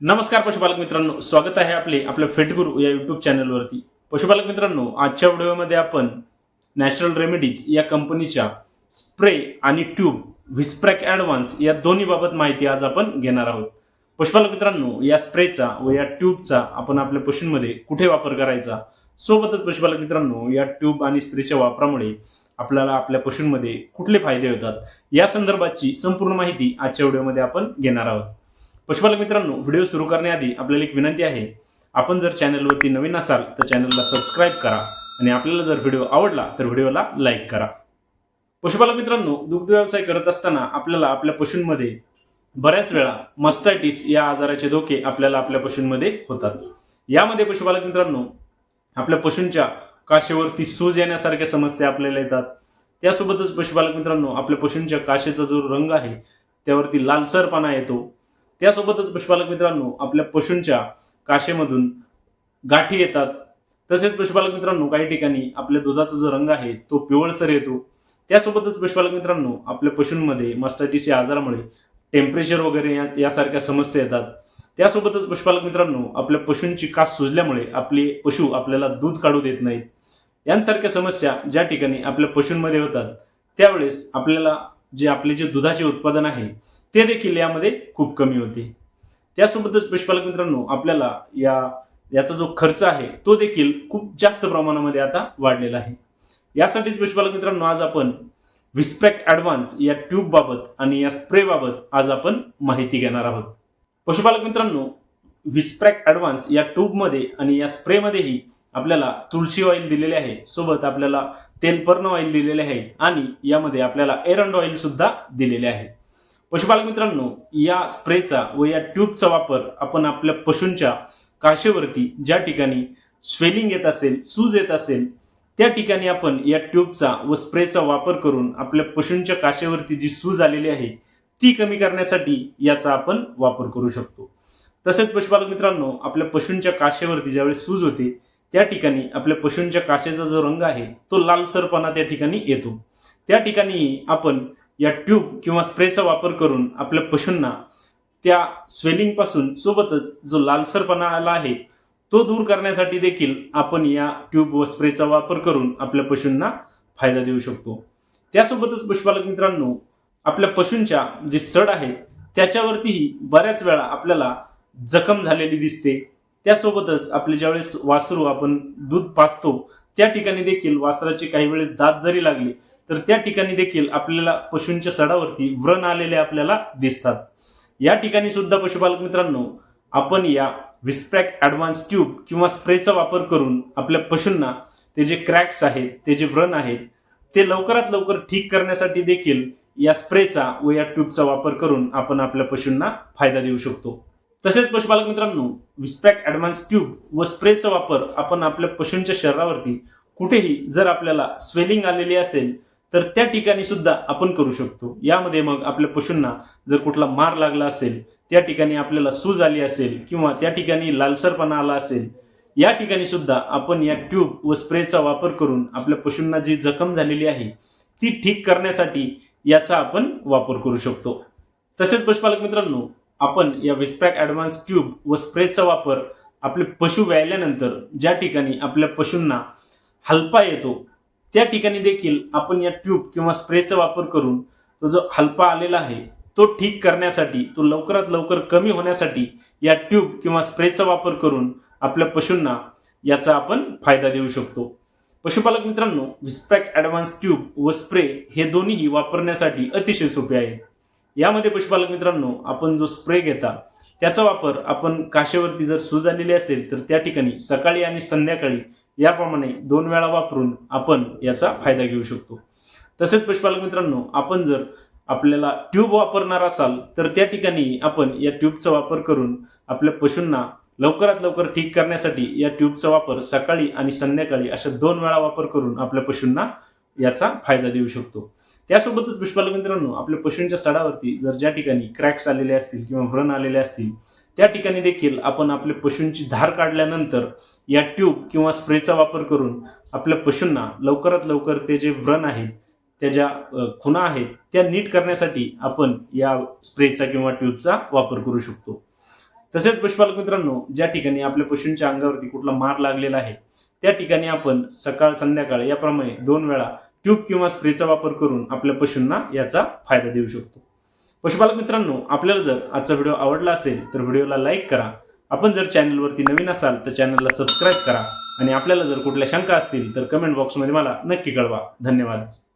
नमस्कार पशुपालक मित्रांनो स्वागत आहे आपले आपल्या फेटगुरु या युट्यूब चॅनलवरती पशुपालक मित्रांनो आजच्या व्हिडिओमध्ये आपण नॅचरल रेमेडीज या कंपनीच्या स्प्रे आणि ट्यूब व्हिस्प्रॅक ॲडव्हान्स या दोन्ही बाबत माहिती आज आपण घेणार आहोत. पशुपालक मित्रांनो या स्प्रेचा व या ट्यूबचा आपण आपल्या पशूंमध्ये कुठे वापर करायचा? सोबतच पशुपालक मित्रांनो या ट्यूब आणि स्प्रेच्या वापरामुळे आपल्याला आपल्या पशूंमध्ये कुठले फायदे होतात? या संदर्भाची संपूर्ण माहिती आजच्या व्हिडिओमध्ये आपण घेणार आहोत. पशुपालक मित्रांनो व्हिडिओ सुरू करण्याआधी आपल्याला एक विनंती आहे. आपण जर चॅनलवरती नवीन असाल तर चॅनलला सबस्क्राईब करा आणि आपल्याला जर व्हिडिओ आवडला तर व्हिडिओला लाईक करा. पशुपालक मित्रांनो दुग्ध व्यवसाय करत असताना आपल्याला आपल्या पशूंमध्ये बऱ्याच वेळा मस्टायटिस या आजाराचे धोके आपल्याला आपल्या पशूंमध्ये होतात. यामध्ये पशुपालक मित्रांनो आपल्या पशूंच्या काशेवरती सूज येण्यासारख्या समस्या आपल्याला येतात. त्यासोबतच पशुपालक मित्रांनो आपल्या पशूंच्या काशेचा जो रंग आहे त्यावरती लालसरपणा येतो. त्यासोबतच पशुपालक मित्रांनो आपल्या पशूंच्या काशेमधून गाठी येतात. तसेच पशुपालक मित्रांनो काही ठिकाणी आपल्या दुधाचा जो रंग आहे तो पिवळसर येतो. त्यासोबतच पशुपालक मित्रांनो आपल्या पशूंमध्ये मास्टायटिस या आजारामुळे टेम्परेचर वगैरे या यासारख्या समस्या येतात. त्यासोबतच पशुपालक मित्रांनो आपल्या पशूंची कास सुजल्यामुळे आपले पशु आपल्याला दूध काढू देत नाहीत. यांसारख्या समस्या ज्या ठिकाणी आपल्या पशूंमध्ये होतात त्यावेळेस आपल्याला जे आपले जे दुधाचे उत्पादन आहे ते देखील यामध्ये खूप कमी होते. त्यासोबतच पशुपालक मित्रांनो आपल्याला या याचा जो खर्च आहे तो देखील खूप जास्त प्रमाणामध्ये आता वाढलेला आहे. यासाठीच पशुपालक मित्रांनो आज आपण विस्पॅक ॲडव्हान्स या ट्यूब बाबत आणि या स्प्रे बाबत आज आपण माहिती घेणार आहोत. पशुपालक मित्रांनो विस्प्रॅक ॲडव्हान्स या ट्यूबमध्ये आणि या स्प्रेमध्येही आपल्याला तुळशी ऑइल दिलेले आहे. सोबत आपल्याला तेलपर्ण ऑइल दिलेले आहे आणि यामध्ये आपल्याला एरंड ऑइल सुद्धा दिलेले आहे. पशुपालक मित्रांनो या स्प्रेचा व या ट्यूबचा वापर आपण आपल्या पशूंच्या काशेवरती ज्या ठिकाणी स्वेलिंग येत असेल सूज येत असेल त्या ठिकाणी आपण या ट्यूबचा व स्प्रेचा वापर करून आपल्या पशूंच्या काशेवरती जी सूज आलेली आहे ती कमी करण्यासाठी याचा आपण वापर करू शकतो. तसेच पशुपालक मित्रांनो आपल्या पशूंच्या काशेवरती ज्यावेळी सूज होते त्या ठिकाणी आपल्या पशूंच्या काशेचा जो रंग आहे तो लालसरपणा त्या ठिकाणी येतो. त्या ठिकाणी आपण या ट्यूब किंवा स्प्रेचा वापर करून आपल्या पशूंना त्या स्वेलिंगपासून सोबतच जो लालसरपणा आला आहे तो दूर करण्यासाठी देखील आपण या ट्यूब व स्प्रेचा वापर करून आपल्या पशूंना फायदा देऊ शकतो. त्यासोबतच पशुपालक मित्रांनो आपल्या पशूंच्या जे सड आहेत त्याच्यावरतीही बऱ्याच वेळा आपल्याला जखम झालेली दिसते. त्यासोबतच आपले ज्यावेळेस वासरू आपण दूध पाचतो त्या ठिकाणी देखील वासराचे काही वेळेस दात जरी लागले तर त्या ठिकाणी देखील आपल्याला पशूंच्या सडावरती व्रण आलेले आपल्याला दिसतात. या ठिकाणी सुद्धा पशुपालक मित्रांनो आपण या विस्प्रॅक ॲडव्हान्स ट्यूब किंवा स्प्रेचा वापर करून आपल्या पशूंना ते जे क्रॅक्स आहेत ते जे व्रण आहेत ते लवकरात लवकर ठीक करण्यासाठी देखील या स्प्रेचा व या ट्यूबचा वापर करून आपण आपल्या पशूंना फायदा देऊ शकतो. तसेच पशुपालक मित्रांनो विस्पॅक ॲडव्हान्स ट्यूब व स्प्रेचा वापर आपण आपल्या पशूंच्या शरीरावरती कुठेही जर आपल्याला स्वेलिंग आलेली असेल तर त्या ठिकाणी सुद्धा आपण करू शकतो. यामध्ये मग आपल्या पशूंना जर कुठला मार लागला असेल त्या ठिकाणी आपल्याला सूज आली असेल किंवा त्या ठिकाणी लालसरपणा आला असेल या ठिकाणी सुद्धा आपण या ट्यूब व स्प्रेचा वापर करून आपल्या पशूंना जी जखम झालेली आहे ती ठीक करण्यासाठी याचा आपण वापर करू शकतो. तसेच पशुपालक मित्रांनो आपण या विस्पॅक ॲडव्हान्स ट्यूब व स्प्रेचा वापर आपले पशु व्यायल्यानंतर ज्या ठिकाणी आपल्या पशूंना हलपा येतो त्या ठिकाणी देखील आपण या ट्यूब किंवा स्प्रेचा वापर करून तो जो हलपा आलेला आहे तो ठीक करण्यासाठी तो लवकरात लवकर कमी होण्यासाठी या ट्यूब किंवा स्प्रेचा वापर करून आपल्या पशूंना याचा आपण फायदा देऊ शकतो. पशुपालक मित्रांनो विस्पॅक ॲडव्हान्स ट्यूब व स्प्रे हे दोन्हीही वापरण्यासाठी अतिशय सोपे आहे. यामध्ये पशुपालक मित्रांनो आपण जो स्प्रे घेता त्याचा वापर आपण काशेवरती जर सूज आलेली असेल तर त्या ठिकाणी सकाळी आणि संध्याकाळी याप्रमाणे दोन वेळा वापरून आपण याचा फायदा घेऊ शकतो. तसेच पशुपालक मित्रांनो आपण जर आपल्याला ट्यूब वापरणार असाल तर त्या ठिकाणी आपण या ट्यूबचा वापर करून आपल्या पशूंना लवकरात लवकर ठीक करण्यासाठी या ट्यूबचा वापर सकाळी आणि संध्याकाळी अशा दोन वेळा वापर करून आपल्या पशूंना याचा फायदा देऊ शकतो. त्यासोबतच पुष्पालक मित्रांनो आपल्या पशूंच्या सडावरती जर ज्या ठिकाणी क्रॅक्स आलेले असतील किंवा व्रण आलेले असतील त्या ठिकाणी देखील आपण आपल्या पशूंची धार काढल्यानंतर या ट्यूब किंवा स्प्रेचा वापर करून आपल्या पशूंना लवकरात लवकर ते जे व्रण आहेत त्या ज्या खुणा आहेत त्या नीट करण्यासाठी आपण या स्प्रेचा किंवा ट्यूबचा वापर करू शकतो. तसेच पशुपालक मित्रांनो ज्या ठिकाणी आपल्या पशूंच्या अंगावरती कुठला मार लागलेला आहे त्या ठिकाणी आपण सकाळ संध्याकाळ याप्रमाणे दोन वेळा ट्यूब किंवा स्प्रेचा वापर करून आपल्या पशूंना याचा फायदा देऊ शकतो. पशुपालक मित्रांनो आपल्याला जर आजचा व्हिडिओ आवडला असेल तर व्हिडिओला लाईक करा. आपण जर चॅनलवरती नवीन असाल तर चॅनलला सबस्क्राईब करा. आणि आपल्याला जर कुठल्या शंका असतील तर कमेंट बॉक्समध्ये मला नक्की कळवा. धन्यवाद.